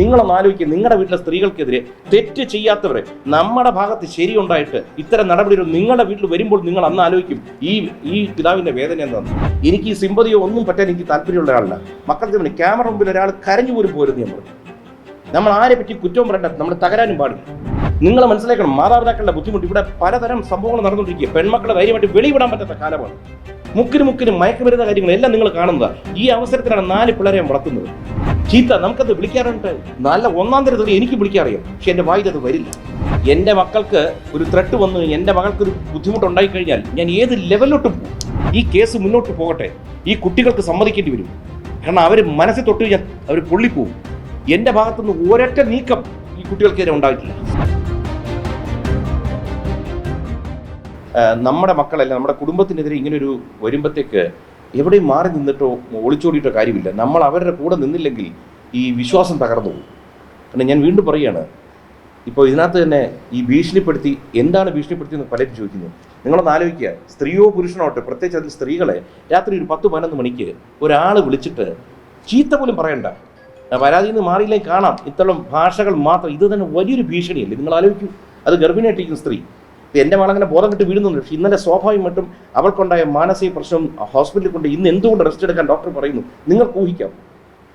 നിങ്ങളൊന്ന് ആലോചിക്കുക നിങ്ങളുടെ വീട്ടിലെ സ്ത്രീകൾക്കെതിരെ തെറ്റ് ചെയ്യാത്തവരെ നമ്മുടെ ഭാഗത്ത് ശരിയുണ്ടായിട്ട് ഇത്തരം നടപടികൾ നിങ്ങളുടെ വീട്ടിൽ വരുമ്പോൾ നിങ്ങൾ അന്ന് ആലോചിക്കും. ഈ ഈ പിതാവിന്റെ വേദന എന്താണ് എനിക്ക് ഈ സിമ്പതിയോ ഒന്നും പറ്റാൻ എനിക്ക് താല്പര്യമുള്ള ആളല്ല മക്കൾക്ക് ക്യാമറ മുമ്പിൽ ഒരാൾ കരഞ്ഞു പോലും പോരുന്നു നമ്മൾ നമ്മൾ ആരെ പറ്റി കുറ്റവും പറയണ്ട നമ്മൾ തകരാനും പാടില്ല. നിങ്ങൾ മനസ്സിലാക്കണം മാതാപിതാക്കളുടെ ബുദ്ധിമുട്ട് ഇവിടെ പലതരം സംഭവങ്ങൾ നടന്നുകൊണ്ടിരിക്കുക പെൺമക്കളെ ധൈര്യമായിട്ട് വെളിവിടാൻ പറ്റാത്ത കാലമാണ്. മുക്കിന് മുക്കിന് മയക്കുമരുന്ന കാര്യങ്ങളെല്ലാം നിങ്ങൾ കാണുന്നതാണ് ഈ അവസരത്തിലാണ് നാല് പിള്ളേരെ വളർത്തുന്നത്. ചീത്ത നമുക്കത് വിളിക്കാറുണ്ട്. നല്ല ഒന്നാം തരത്തിൽ എനിക്ക് വിളിക്കാറിയാം. പക്ഷെ എന്റെ അത് വരില്ല. എന്റെ മക്കൾക്ക് ഒരു ത്രെട്ട് വന്ന് എന്റെ മകൾക്ക് ഒരു ബുദ്ധിമുട്ടുണ്ടായി കഴിഞ്ഞാൽ ഞാൻ ഏത് ലെവലിലോട്ട് പോകും. ഈ കേസ് മുന്നോട്ട് പോകട്ടെ. ഈ കുട്ടികൾക്ക് സമ്മതിക്കേണ്ടി വരും. കാരണം അവർ മനസ്സിൽ തൊട്ട് കഴിഞ്ഞാൽ അവർ പൊള്ളിപ്പോവും. എന്റെ ഭാഗത്തുനിന്ന് ഒരൊറ്റ നീക്കം ഈ കുട്ടികൾക്കെതിരെ ഉണ്ടായിട്ടില്ല. നമ്മുടെ മക്കളല്ല നമ്മുടെ കുടുംബത്തിനെതിരെ ഇങ്ങനൊരു വരുമ്പോഴത്തേക്ക് എവിടെയും മാറി നിന്നിട്ടോ ഒളിച്ചോടിയിട്ടോ കാര്യമില്ല. നമ്മൾ അവരുടെ കൂടെ നിന്നില്ലെങ്കിൽ ഈ വിശ്വാസം തകർന്നു പോകും. ഞാൻ വീണ്ടും പറയുകയാണ് ഇപ്പോൾ ഇതിനകത്ത് തന്നെ ഈ ഭീഷണിപ്പെടുത്തി എന്താണ് ഭീഷണിപ്പെടുത്തി എന്ന് പലരും ചോദിക്കുന്നു. നിങ്ങളൊന്ന് ആലോചിക്കുക സ്ത്രീയോ പുരുഷനോട്ടെ പ്രത്യേകിച്ച് അതിൽ സ്ത്രീകളെ രാത്രി ഒരു പത്ത് പതിനൊന്ന് മണിക്ക് ഒരാൾ വിളിച്ചിട്ട് ചീത്ത പോലും പറയണ്ട. പരാതിയിൽ നിന്ന് മാറിയില്ലെങ്കിൽ കാണാം. ഇത്തരം ഭാഷകൾ മാത്രം ഇത് തന്നെ വലിയൊരു ഭീഷണിയല്ലേ? നിങ്ങൾ ആലോചിക്കൂ. അത് ഗർഭിണിയായിട്ടിരിക്കുന്ന സ്ത്രീ. എന്റെ മകളങ്ങനെ ബോധം കിട്ടി വീഴുന്നുണ്ട്. പക്ഷെ ഇന്നലെ സ്വാഭാവികമായിട്ടും അവൾക്കുണ്ടായ മാനസിക പ്രശ്നം ഹോസ്പിറ്റലിൽ കൊണ്ട് ഇന്ന് എന്തുകൊണ്ട് റെസ്റ്റ് എടുക്കാൻ ഡോക്ടർ പറയുന്നു? നിങ്ങൾക്ക് ഊഹിക്കാം.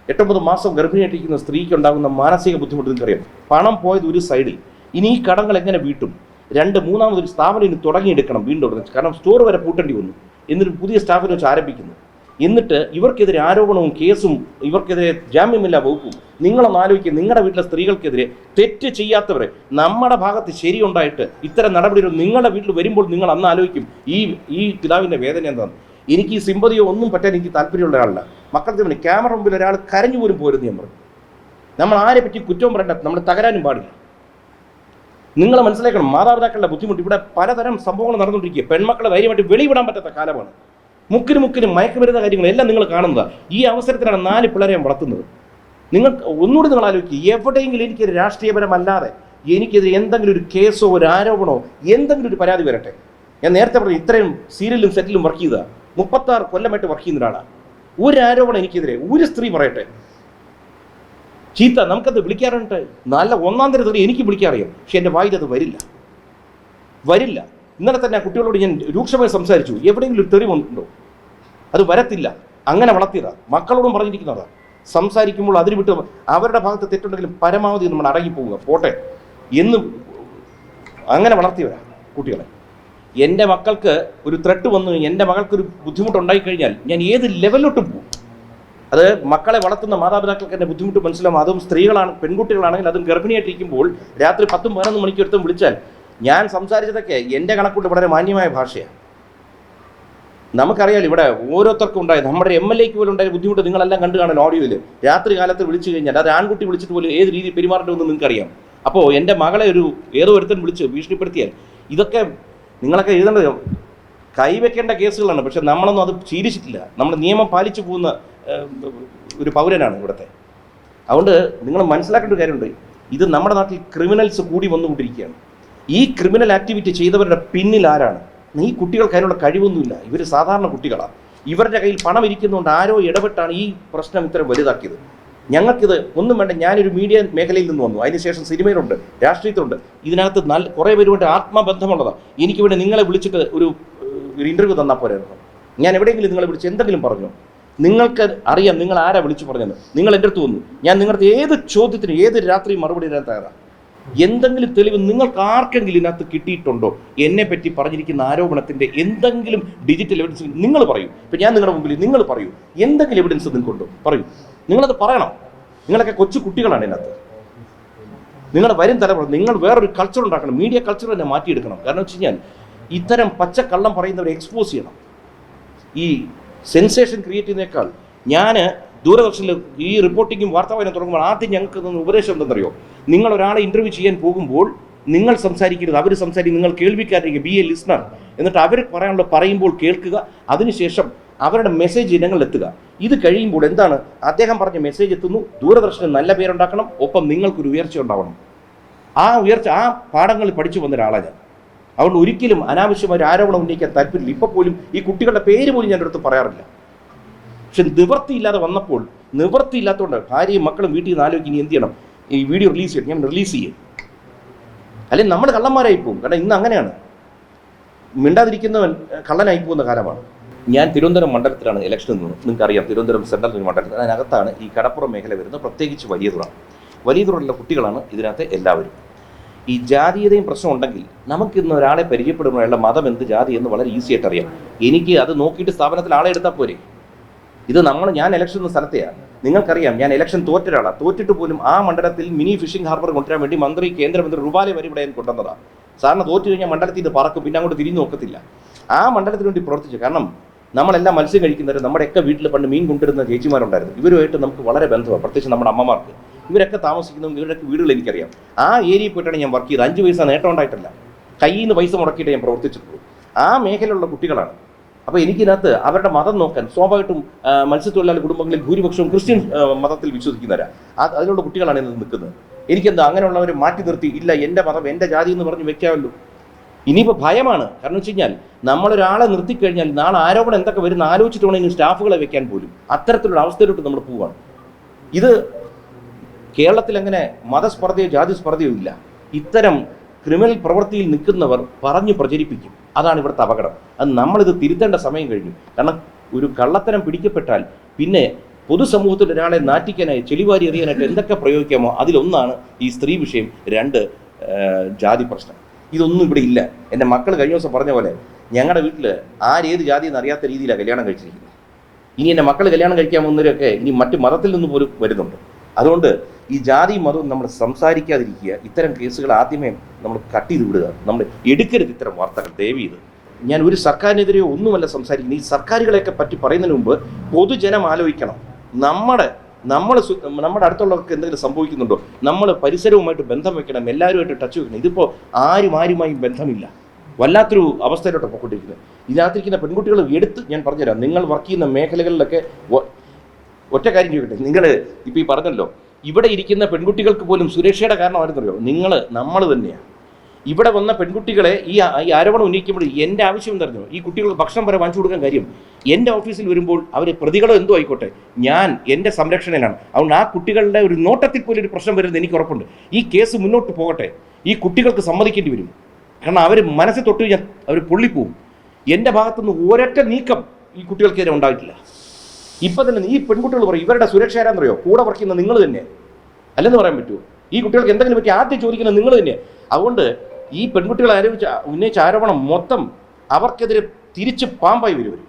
എട്ടൊമ്പത് മാസം ഗർഭിണിയായിട്ടിരിക്കുന്ന സ്ത്രീക്ക് ഉണ്ടാകുന്ന മാനസിക ബുദ്ധിമുട്ട് നിങ്ങൾക്കറിയാം. പണം പോയത് ഒരു സൈഡിൽ ഇനി ഈ കടങ്ങൾ എങ്ങനെ വീട്ടും? രണ്ട് മൂന്നാമതൊരു സ്ഥാപനം ഇനി തുടങ്ങിയെടുക്കണം വീണ്ടും. കാരണം സ്റ്റോർ വരെ പൂട്ടേണ്ടി വന്നു. എന്നിട്ട് പുതിയ സ്റ്റാഫിനെ വെച്ച് ആരംഭിക്കുന്നു. എന്നിട്ട് ഇവർക്കെതിരെ ആരോപണവും കേസും ഇവർക്കെതിരെ ജാമ്യമില്ല വകുപ്പും നിങ്ങളൊന്ന് ആലോചിക്കുക നിങ്ങളുടെ വീട്ടിലെ സ്ത്രീകൾക്കെതിരെ തെറ്റ് ചെയ്യാത്തവരെ നമ്മുടെ ഭാഗത്ത് ശരിയുണ്ടായിട്ട് ഇത്തരം നടപടികൾ നിങ്ങളുടെ വീട്ടിൽ വരുമ്പോൾ നിങ്ങൾ അന്ന് ആലോചിക്കും. ഈ ഈ പിതാവിന്റെ വേദന എന്താണ് എനിക്ക് ഈ സിമ്പതിയോ ഒന്നും പറ്റാൻ എനിക്ക് താല്പര്യമുള്ള ആളല്ല. മക്കളുടെ മുന്നിൽ ക്യാമറ മുമ്പിൽ ഒരാൾ കരഞ്ഞു പോലും പോരുന്നു ഞാൻ പറഞ്ഞു. നമ്മൾ ആരെ പറ്റി കുറ്റവും പറയണ്ട നമ്മൾ തകരാനും പാടില്ല. നിങ്ങൾ മനസ്സിലാക്കണം മാതാപിതാക്കളുടെ ബുദ്ധിമുട്ട് ഇവിടെ പലതരം സംഭവങ്ങൾ നടന്നുകൊണ്ടിരിക്കുക പെൺമക്കളെ ധൈര്യമായിട്ട് വെളിവിടാൻ പറ്റാത്ത കാലമാണ്. മുക്കിന് മുക്കിന് മയക്കുമരുന്ന കാര്യങ്ങളെല്ലാം നിങ്ങൾ കാണുന്നത്. ഈ അവസരത്തിലാണ് നാല് പിള്ളേരെ വളർത്തുന്നത്. നിങ്ങൾ ഒന്നുകൂടി നിങ്ങൾ ആലോചിക്കുക എവിടെയെങ്കിലും എനിക്കൊരു രാഷ്ട്രീയപരമല്ലാതെ എനിക്കെതിരെ എന്തെങ്കിലും ഒരു കേസോ ഒരു ആരോപണമോ എന്തെങ്കിലും ഒരു പരാതി വരട്ടെ. ഞാൻ നേരത്തെ പറഞ്ഞു ഇത്രയും സീരിയലും സെറ്റിലും വർക്ക് ചെയ്ത മുപ്പത്താറ് കൊല്ലമായിട്ട് വർക്ക് ചെയ്യുന്ന ഒരാളാണ് ഒരു ആരോപണം എനിക്കെതിരെ ഒരു സ്ത്രീ പറയട്ടെ. ചീത്ത നമുക്കത് വിളിക്കാറുണ്ട്. നല്ല ഒന്നാം തരത്തിൽ എനിക്ക് വിളിക്കാറിയാം പക്ഷെ എന്റെ വായിൽ അത് വരില്ല. വരില്ല. ഇന്നലെ തന്നെ കുട്ടികളോട് ഞാൻ രൂക്ഷമായി സംസാരിച്ചു. എവിടെയെങ്കിലും ഒരു തെറി വന്നിട്ടുണ്ടോ? അത് വരത്തില്ല. അങ്ങനെ വളർത്തിയത്. മക്കളോടും പറഞ്ഞിരിക്കുന്നതാ. സംസാരിക്കുമ്പോൾ അതിന് വിട്ട് അവരുടെ ഭാഗത്ത് തെറ്റുണ്ടെങ്കിലും പരമാവധി നമ്മൾ അടങ്ങിപ്പോവുക. പോട്ടെ. എന്ന് അങ്ങനെ വളർത്തിയവരാ കുട്ടികളെ. എന്റെ മക്കൾക്ക് ഒരു ത്രെട്ട് വന്നു എന്റെ മകൾക്കൊരു ബുദ്ധിമുട്ടുണ്ടായി കഴിഞ്ഞാൽ ഞാൻ ഏത് ലെവലിലോട്ട് പോകും. അത് മക്കളെ വളർത്തുന്ന മാതാപിതാക്കൾക്ക് എന്റെ ബുദ്ധിമുട്ട് മനസ്സിലാവും. അതും സ്ത്രീകളാണ് പെൺകുട്ടികളാണെങ്കിൽ അതും ഗർഭിണിയായിട്ടിരിക്കുമ്പോൾ രാത്രി പത്തും പതിനൊന്ന് മണിക്കൊരുത്തും വിളിച്ചാൽ ഞാൻ സംസാരിച്ചതൊക്കെ എന്റെ കണക്കൂട്ട് വളരെ മാന്യമായ ഭാഷയാണ്. നമുക്കറിയാലോ ഇവിടെ ഓരോരുത്തർക്കും ഉണ്ടായ നമ്മുടെ എം എൽ എക്ക് പോലും ഉണ്ടായ ബുദ്ധിമുട്ട് നിങ്ങളെല്ലാം കണ്ടു കാണാൻ ഓഡിയോയിൽ രാത്രി കാലത്ത് വിളിച്ചു കഴിഞ്ഞാൽ അത് ആൺകുട്ടി വിളിച്ചിട്ട് പോലും ഏത് രീതിയിൽ പെരുമാറേണ്ടതെന്ന് നിങ്ങൾക്കറിയാം. അപ്പോൾ എന്റെ മകളെ ഒരു ഏതോ ഒരുത്തൻ വിളിച്ച് ഭീഷണിപ്പെടുത്തിയാൽ ഇതൊക്കെ നിങ്ങളൊക്കെ എഴുതേണ്ടത് കൈവയ്ക്കേണ്ട കേസുകളാണ്. പക്ഷെ നമ്മളൊന്നും അത് ശീലിച്ചിട്ടില്ല. നമ്മൾ നിയമം പാലിച്ചു പോകുന്ന ഒരു പൗരനാണ് ഇവിടുത്തെ. അതുകൊണ്ട് നിങ്ങൾ മനസ്സിലാക്കേണ്ട ഒരു കാര്യമുണ്ട്. ഇത് നമ്മുടെ നാട്ടിൽ ക്രിമിനൽസ് കൂടി വന്നുകൊണ്ടിരിക്കുകയാണ്. ഈ ക്രിമിനൽ ആക്ടിവിറ്റി ചെയ്തവരുടെ പിന്നിൽ ആരാണ്? ഈ കുട്ടികൾക്ക് അതിനുള്ള കഴിവൊന്നുമില്ല. ഇവർ സാധാരണ കുട്ടികളാണ് ഇവരുടെ കയ്യിൽ പണം ഇരിക്കുന്നതുകൊണ്ട് ആരോ ഇടപെട്ടാണ് ഈ പ്രശ്നം ഇത്ര വലുതാക്കിയത്. ഞങ്ങൾക്കിത് ഒന്നും വേണ്ട. ഞാനൊരു മീഡിയ മേഖലയിൽ നിന്ന് വന്നു. അതിനുശേഷം സിനിമയിലുണ്ട് രാഷ്ട്രീയത്തിലുണ്ട്. ഇതിനകത്ത് നല്ല കുറേ പേരുമായിട്ട് ആത്മബന്ധമുള്ളതാണ് എനിക്കിവിടെ നിങ്ങളെ വിളിച്ചിട്ട് ഒരു ഒരു ഇന്റർവ്യൂ തന്നാൽ പോരായിരുന്നു. ഞാൻ എവിടെയെങ്കിലും നിങ്ങളെ വിളിച്ച് എന്തെങ്കിലും പറഞ്ഞു? നിങ്ങൾക്ക് അറിയാം നിങ്ങൾ ആരാ വിളിച്ചു പറഞ്ഞത് നിങ്ങൾ എന്റെ അടുത്ത് വന്നു. ഞാൻ നിങ്ങളുടെ ഏത് ചോദ്യത്തിന് ഏത് രാത്രി മറുപടി തരാൻ തയ്യാറാണ് എന്തെങ്കിലും തെളിവ് നിങ്ങൾക്ക് ആർക്കെങ്കിലും ഇതിനകത്ത് കിട്ടിയിട്ടുണ്ടോ? എന്നെ പറ്റി പറഞ്ഞിരിക്കുന്ന ആരോപണത്തിന്റെ എന്തെങ്കിലും ഡിജിറ്റൽ എവിഡൻസ് നിങ്ങൾ പറയൂ. ഇപ്പം ഞാൻ നിങ്ങളുടെ മുമ്പിൽ നിങ്ങൾ പറയൂ. എന്തെങ്കിലും എവിഡൻസ് നിങ്ങൾക്കുണ്ടോ? പറയൂ. നിങ്ങളത് പറയണം. നിങ്ങളൊക്കെ കൊച്ചു കുട്ടികളാണ് ഇതിനകത്ത്. നിങ്ങളുടെ വരും തലമുറ നിങ്ങൾ വേറൊരു കൾച്ചർ ഉണ്ടാക്കണം. മീഡിയ കൾച്ചർ തന്നെ മാറ്റിയെടുക്കണം. കാരണം വെച്ച് കഴിഞ്ഞാൽ ഇത്തരം പച്ചക്കള്ളം പറയുന്നവരെ എക്സ്പോസ് ചെയ്യണം. ഈ സെൻസേഷൻ ക്രിയേറ്റ് ചെയ്യുന്നേക്കാൾ ഞാൻ ദൂരദർശനിൽ ഈ റിപ്പോർട്ടിങ്ങും വാർത്താവായനം തുടങ്ങുമ്പോൾ ആദ്യം ഞങ്ങൾക്ക് ഉപദേശം എന്തെന്നറിയോ? നിങ്ങൾ ഒരാളെ ഇന്റർവ്യൂ ചെയ്യാൻ പോകുമ്പോൾ നിങ്ങൾ സംസാരിക്കരുത്. അവർ സംസാരിക്കും. നിങ്ങൾ കേൾവിക്കാരിരിക്കുക ബി എ ലിസ്ണർ എന്നിട്ട് അവർ പറയാനുള്ള പറയുമ്പോൾ കേൾക്കുക. അതിനുശേഷം അവരുടെ മെസ്സേജ് ഇനങ്ങളിലെത്തുക. ഇത് കഴിയുമ്പോൾ എന്താണ്? അദ്ദേഹം പറഞ്ഞ മെസ്സേജ് എത്തുന്നു. ദൂരദർശന് നല്ല പേരുണ്ടാക്കണം. ഒപ്പം നിങ്ങൾക്കൊരു ഉയർച്ച ഉണ്ടാവണം. ആ ഉയർച്ച ആ പാഠങ്ങൾ പഠിച്ചു വന്ന ഒരാളാണ് ഞാൻ. അതുകൊണ്ട് ഒരിക്കലും അനാവശ്യമായ ഒരു ആരോപണം ഉന്നയിക്കാൻ താല്പര്യമില്ല. ഇപ്പോൾ പോലും ഈ കുട്ടികളുടെ പേര് പോലും ഞാൻ അടുത്ത് പറയാറില്ല. പക്ഷെ നിവൃത്തിയില്ലാതെ വന്നപ്പോൾ നിവൃത്തിയില്ലാത്തതുകൊണ്ട് ഭാര്യയും മക്കളും വീട്ടിൽ നിന്ന് ആലോചിക്കും ഇനി എന്ത് ചെയ്യണം? ഈ വീഡിയോ റിലീസ് ചെയ്യും ഞാൻ റിലീസ് ചെയ്യും. അല്ലെങ്കിൽ നമ്മൾ കള്ളന്മാരായി പോകും. കാരണം ഇന്ന് അങ്ങനെയാണ്. മിണ്ടാതിരിക്കുന്നവൻ കള്ളനായി പോകുന്ന കാലമാണ്. ഞാൻ തിരുവനന്തപുരം മണ്ഡലത്തിലാണ് ഇലക്ഷൻ നിന്നും നിങ്ങൾക്ക് അറിയാം തിരുവനന്തപുരം സെൻട്രൽ മണ്ഡലത്തിൽ അതിനകത്താണ് ഈ കടപ്പുറം മേഖല വരുന്നത്. പ്രത്യേകിച്ച് വലിയ തുറ വലിയ കുട്ടികളാണ് ഇതിനകത്ത് എല്ലാവരും. ഈ ജാതീയതയും പ്രശ്നം ഉണ്ടെങ്കിൽ നമുക്കിന്ന് ഒരാളെ പരിചയപ്പെടുമ്പോൾ അയാളുടെ മതം എന്ത് ജാതി എന്ന് വളരെ ഈസി ആയിട്ട് അറിയാം. എനിക്ക് അത് നോക്കിയിട്ട് സ്ഥാപനത്തിൽ ആളെ എടുത്താൽ പോരെ. ഇത് നമ്മൾ ഞാൻ ഇലക്ഷൻ സ്ഥലത്തെയാണ്. നിങ്ങൾക്കറിയാം ഞാൻ ഇലക്ഷൻ തോറ്റ ഒരാളാണ് തോറ്റിട്ട് പോലും ആ മണ്ഡലത്തിൽ മിനി ഫിഷിംഗ് ഹാർബർ കൊണ്ടുവരാൻ വേണ്ടി മന്ത്രി കേന്ദ്രമന്ത്രി റുബാലെ വരെ ഇവിടെ കൊണ്ടുവന്നതാണ് സാറിന് തോറ്റു കഴിഞ്ഞാൽ മണ്ഡലത്തിൽ ഇത് പറക്കും പിന്നെ അങ്ങോട്ട് തിരിഞ്ഞു നോക്കത്തില്ല. ആ മണ്ഡലത്തിന് വേണ്ടി പ്രവർത്തിച്ചു. കാരണം നമ്മളെല്ലാം മത്സ്യം കഴിക്കുന്നവർ നമ്മുടെയൊക്കെ വീട്ടിൽ പണ്ട് മീൻ കൊണ്ടുവരുന്ന ചേച്ചിമാരുണ്ടായിരുന്നു. ഇവരുമായിട്ട് നമുക്ക് വളരെ ബന്ധമാണ് പ്രത്യേകിച്ച് നമ്മുടെ അമ്മമാർക്ക്. ഇവരൊക്കെ താമസിക്കുന്നതും ഇവരുടെയൊക്കെ വീടുകൾ എനിക്കറിയാം. ആ ഏരിയയിൽ പോയിട്ടാണ് ഞാൻ വർക്ക് ചെയ്ത് അഞ്ച് പൈസ നേട്ടം ഉണ്ടായിട്ടില്ല. കയ്യിൽ നിന്ന് പൈസ മുടക്കിയിട്ട് ഞാൻ പ്രവർത്തിച്ചിട്ടുള്ളൂ. ആ മേഖലയിലുള്ള കുട്ടികളാണ്. അപ്പോൾ എനിക്കിതിനകത്ത് അവരുടെ മതം നോക്കാൻ സ്വാഭാവികമായിട്ടും മത്സ്യത്തൊഴിലാളി കുടുംബങ്ങളിൽ ഭൂരിപക്ഷവും ക്രിസ്ത്യൻ മതത്തിൽ വിശ്വസിക്കുന്നവരാ. ആ അതിലുള്ള കുട്ടികളാണ് ഇന്ന് നിൽക്കുന്നത്. എനിക്കെന്താ അങ്ങനെയുള്ളവരെ മാറ്റി നിർത്തി ഇല്ല എന്റെ മതം എന്റെ ജാതി എന്ന് പറഞ്ഞ് വെക്കാമല്ലോ. ഇനിയിപ്പോൾ ഭയമാണ്. കാരണം വെച്ച് കഴിഞ്ഞാൽ നമ്മളൊരാളെ നിർത്തിക്കഴിഞ്ഞാൽ നാളെ ആരോപണം എന്തൊക്കെ വരുന്ന ആലോചിച്ചിട്ട് വേണമെങ്കിൽ സ്റ്റാഫുകളെ വെക്കാൻ പോലും. അത്തരത്തിലുള്ള അവസ്ഥയിലോട്ട് നമ്മൾ പോവാണ്. ഇത് കേരളത്തിൽ അങ്ങനെ മതസ്പർദ്ധയോ ജാതി സ്പർദ്ധയോ ഇല്ല. ഇത്തരം ക്രിമിനൽ പ്രവൃത്തിയിൽ നിൽക്കുന്നവർ പറഞ്ഞു പ്രചരിപ്പിക്കും. അതാണ് ഇവിടുത്തെ അപകടം. അത് നമ്മളിത് തിരുത്തേണ്ട സമയം കഴിഞ്ഞു. കാരണം ഒരു കള്ളത്തരം പിടിക്കപ്പെട്ടാൽ പിന്നെ പൊതുസമൂഹത്തിൽ ഒരാളെ നാറ്റിക്കാനായി ചെളിവാരി എറിയാനായിട്ട് എന്തൊക്കെ പ്രയോഗിക്കാമോ അതിലൊന്നാണ് ഈ സ്ത്രീ വിഷയം രണ്ട് ജാതി പ്രശ്നം. ഇതൊന്നും ഇവിടെ ഇല്ല. എന്റെ മക്കൾ കഴിഞ്ഞ ദിവസം പറഞ്ഞ പോലെ ഞങ്ങളുടെ വീട്ടിൽ ആരേത് ജാതി എന്ന് അറിയാത്ത രീതിയിലാണ് കല്യാണം കഴിച്ചിരിക്കുന്നത്. ഇനി എന്റെ മക്കൾ കല്യാണം കഴിക്കാൻ പോകുന്നവരൊക്കെ ഇനി മറ്റു മതത്തിൽ നിന്ന് പോലും വരുന്നുണ്ട്. അതുകൊണ്ട് ഈ ജാതി മതവും നമ്മൾ സംസാരിക്കാതിരിക്കുക ഇത്തരം കേസുകൾ ആദ്യമേ നമ്മൾ കട്ട് ചെയ്ത് വിടുക. നമ്മൾ എടുക്കരുത് ഇത്തരം വാർത്തകൾ ദയവ് ഇത് ഞാൻ ഒരു സർക്കാരിനെതിരെയോ ഒന്നുമല്ല സംസാരിക്കുന്നത്. ഈ സർക്കാരുകളെയൊക്കെ പറ്റി പറയുന്നതിന് മുമ്പ് പൊതുജനം ആലോചിക്കണം. നമ്മുടെ നമ്മൾ നമ്മുടെ അടുത്തുള്ളവർക്ക് എന്തെങ്കിലും സംഭവിക്കുന്നുണ്ടോ? നമ്മൾ പരിസരവുമായിട്ട് ബന്ധം വെക്കണം എല്ലാവരുമായിട്ട് ടച്ച് വെക്കണം. ഇതിപ്പോൾ ആരും ആരുമായും ബന്ധമില്ല. വല്ലാത്തൊരു അവസ്ഥയിലോട്ട് പോയിക്കൊണ്ടിരിക്കുന്നത് ഇതിനകത്തിരിക്കുന്ന പെൺകുട്ടികൾ എടുത്ത് ഞാൻ പറഞ്ഞുതരാം. നിങ്ങൾ വർക്ക് ചെയ്യുന്ന മേഖലകളിലൊക്കെ ഒറ്റ കാര്യം ചോദിക്കട്ടെ. നിങ്ങൾ ഇപ്പോൾ ഈ പറഞ്ഞല്ലോ ഇവിടെ ഇരിക്കുന്ന പെൺകുട്ടികൾക്ക് പോലും സുരക്ഷയുടെ കാരണം ആരെന്നറിയോ നിങ്ങൾ നമ്മൾ തന്നെയാണ് ഇവിടെ വന്ന പെൺകുട്ടികളെ ഈ ഈ ആരോപണം ഉന്നയിക്കുമ്പോൾ എന്റെ ആവശ്യം എന്തായിരുന്നു ഈ കുട്ടികൾക്ക് ഭക്ഷണം വരെ വാങ്ങിച്ചു കൊടുക്കാൻ കാര്യം എന്റെ ഓഫീസിൽ വരുമ്പോൾ അവർ പ്രതികളോ എന്തോ ആയിക്കോട്ടെ ഞാൻ എന്റെ സംരക്ഷണയിലാണ്. അതുകൊണ്ട് ആ കുട്ടികളുടെ ഒരു നോട്ടത്തിൽ പോലും ഒരു പ്രശ്നം വരുന്നത് എനിക്ക് ഉറപ്പുണ്ട്. ഈ കേസ് മുന്നോട്ട് പോകട്ടെ. ഈ കുട്ടികൾക്ക് സമ്മതിക്കേണ്ടി വരും. കാരണം അവർ മനസ്സിൽ തൊട്ട് കഴിഞ്ഞാൽ അവർ പൊള്ളിപ്പോവും. എന്റെ ഭാഗത്തുനിന്ന് ഒരൊറ്റ നീക്കം ഈ കുട്ടികൾക്കെതിരെ ഉണ്ടായിട്ടില്ല. ഇപ്പൊ തന്നെ ഈ പെൺകുട്ടികൾ പറയും ഇവരുടെ സുരക്ഷ ആരാന്നറിയോ? കൂടെ വർക്ക് ചെയ്യുന്ന നിങ്ങൾ തന്നെ. അല്ലെന്ന് പറയാൻ പറ്റുമോ ഈ കുട്ടികൾക്ക് എന്തെങ്കിലും പറ്റി ആദ്യം ചോദിക്കുന്നത് നിങ്ങൾ തന്നെ. അതുകൊണ്ട് ഈ പെൺകുട്ടികൾ ആരോപിച്ച ഉന്നയിച്ച ആരോപണം മൊത്തം അവർക്കെതിരെ തിരിച്ച് പാമ്പായി വരും.